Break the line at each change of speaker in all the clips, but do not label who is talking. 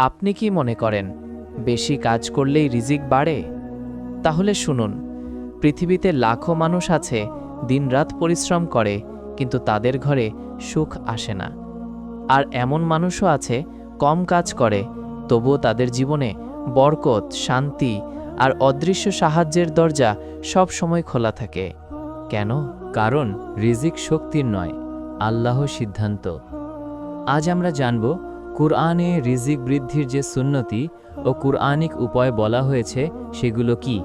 আপনি কি মনে করেন, বেশি কাজ করলেই রিজিক বাড়ে? তাহলে শুনুন, পৃথিবীতে লাখো মানুষ আছে, দিনরাত পরিশ্রম করে, কিন্তু তাদের ঘরে সুখ আসে না। আর এমন মানুষও আছে, কম কাজ করে, তবুও তাদের জীবনে বরকত, শান্তি আর অদৃশ্য সাহায্যের দরজা সব সময় খোলা থাকে। কেন?
কারণ রিজিক শক্তির নয় আল্লাহ সিদ্ধান্ত। আজ আমরা জানব কুরআনে রিজিক বৃদ্ধির যে সুন্নতি ও কুরআনিক উপায় বলা হয়েছে, সেগুলো কি?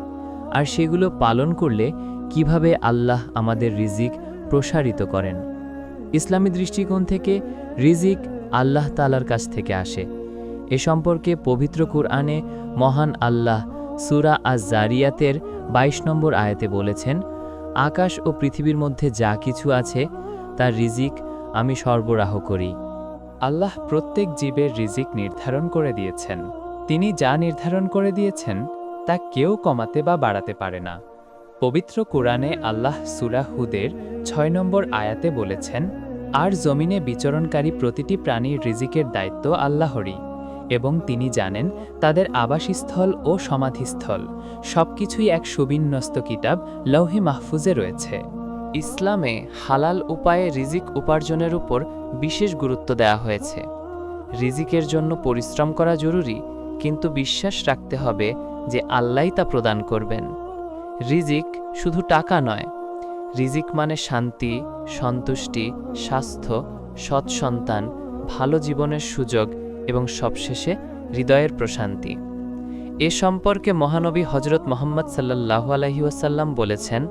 আর সেগুলো পালন করলে কীভাবে আল্লাহ আমাদের রিজিক প্রসারিত করেন? ইসলামী দৃষ্টিকোণ থেকে রিজিক আল্লাহ তালার কাছ থেকে আসে। এ সম্পর্কে পবিত্র কুরআনে মহান আল্লাহ সুরা আজ জারিয়াতের ২২ নম্বর আয়াতে বলেছেন, আকাশ ও পৃথিবীর মধ্যে যা কিছু আছে, তার রিজিক আমি সরবরাহ করি।
আল্লাহ প্রত্যেক জীবের রিজিক নির্ধারণ করে দিয়েছেন। তিনি যা নির্ধারণ করে দিয়েছেন, তা কেউ কমাতে বা বাড়াতে পারে না। পবিত্র কোরআনে আল্লাহ সুরা হুদের ছয় নম্বর আয়াতে বলেছেন, আর জমিনে বিচরণকারী প্রতিটি প্রাণীর রিজিকের দায়িত্ব আল্লাহরই, এবং তিনি জানেন তাদের আবাসস্থল ও সমাধিস্থল। সবকিছুই এক সুবিন্যস্ত কিতাব লৌহে মাহফুজে রয়েছে। ইসলামে হালাল উপায়ে রিজিক উপার্জনের উপর বিশেষ গুরুত্ব দেওয়া হয়েছে। রিজিকের জন্য পরিশ্রম করা জরুরি, কিন্তু বিশ্বাস রাখতে হবে যে আল্লাহই তা প্রদান করবেন। রিজিক শুধু টাকা নয়, রিজিক মানে শান্তি, সন্তুষ্টি, স্বাস্থ্য, সৎ সন্তান, ভালো জীবনের সুযোগ এবং সবশেষে হৃদয়ের প্রশান্তি। এ সম্পর্কে মহানবী হজরত মোহাম্মদ সাল্লাহ আলহি ওয়াসাল্লাম বলেছেন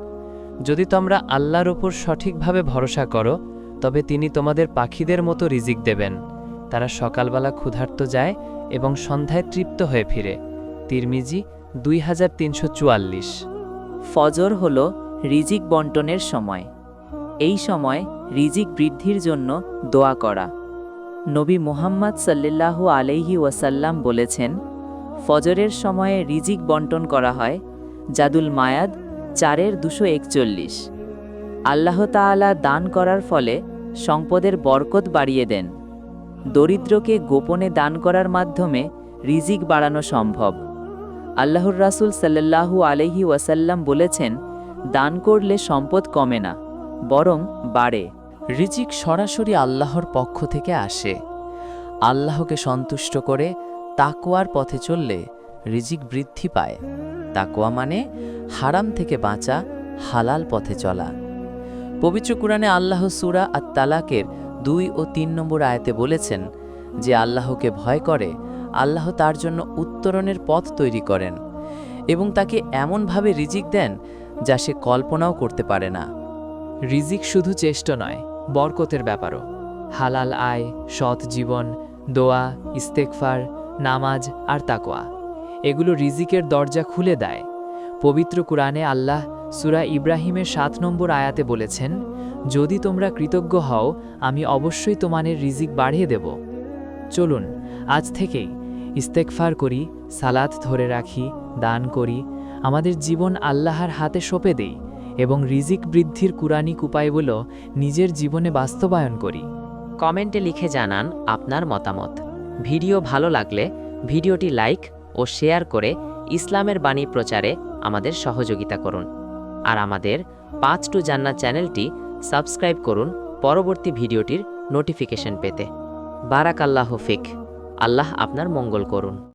যদি তোমরা আল্লাহর ওপর সঠিকভাবে ভরসা করো, তবে তিনি তোমাদের পাখিদের মতো রিজিক দেবেন। তারা সকালবেলা ক্ষুধার্ত যায় এবং সন্ধ্যায় তৃপ্ত হয়ে ফিরে। তিরমিজি দুই হাজার তিনশো চুয়াল্লিশ।
ফজর হল রিজিক বন্টনের সময়। এই সময় রিজিক বৃদ্ধির জন্য দোয়া করা। নবী মুহাম্মদ সাল্লাল্লাহু আলাইহি ওয়াসাল্লাম বলেছেন, ফজরের সময়ে রিজিক বন্টন করা হয় জাদুল মায়াদ চারের দুশো একচল্লিশ। আল্লাহ তাআলা দান করার ফলে সম্পদের বরকত বাড়িয়ে দেন। দরিদ্রকে গোপনে দান করার মাধ্যমে রিজিক বাড়ানো সম্ভব। আল্লাহর রাসূল সাল্লাল্লাহু আলাইহি ওয়াসাল্লাম বলেছেন, দান করলে সম্পদ কমে না, বরং বাড়ে।
রিজিক সরাসরি আল্লাহর পক্ষ থেকে আসে। আল্লাহকে সন্তুষ্ট করে তাকোয়ার পথে চললে রিজিক বৃদ্ধি পায়। তাকোয়া মানে হারাম থেকে বাঁচা, হালাল পথে চলা। পবিত্র কুরআনে আল্লাহ সুরা আর তালাকের দুই ও তিন নম্বর আয়াতে বলেছেন যে, আল্লাহকে ভয় করে, আল্লাহ তার জন্য উত্তরণের পথ তৈরি করেন এবং তাকে এমনভাবে রিজিক দেন যা সে কল্পনাও করতে পারে না। রিজিক শুধু চেষ্ট নয়, বরকতের ব্যাপারও। হালাল আয়, সৎ জীবন, দোয়া ইস্তেকফার নামাজ আর তাকোয়া এগুলো রিজিকের দরজা খুলে দেয়। পবিত্র কুরআনে আল্লাহ সুরা ইব্রাহিমের সাত নম্বর আয়াতে বলেছেন, যদি তোমরা কৃতজ্ঞ হও, আমি অবশ্যই তোমাদের রিজিক বাড়িয়ে দেব। চলুন, আজ থেকেই ইস্তেকফার করি, সালাত ধরে রাখি, দান করি, আমাদের জীবন আল্লাহর হাতে সঁপে দেই এবং রিজিক বৃদ্ধির কুরানিক উপায়গুলো নিজের জীবনে বাস্তবায়ন করি।
কমেন্টে লিখে জানান আপনার মতামত। ভিডিও ভালো লাগলে ভিডিওটি লাইক ও শেয়ার করে ইসলামের বাণী প্রচারে আমাদের সহযোগিতা করুন। আর আমাদের পাঁচ টু জান্না চ্যানেলটি সাবস্ক্রাইব করুন পরবর্তী ভিডিওটির নোটিফিকেশন পেতে। বারাক আল্লাহ ফিক। আল্লাহ আপনার মঙ্গল করুন।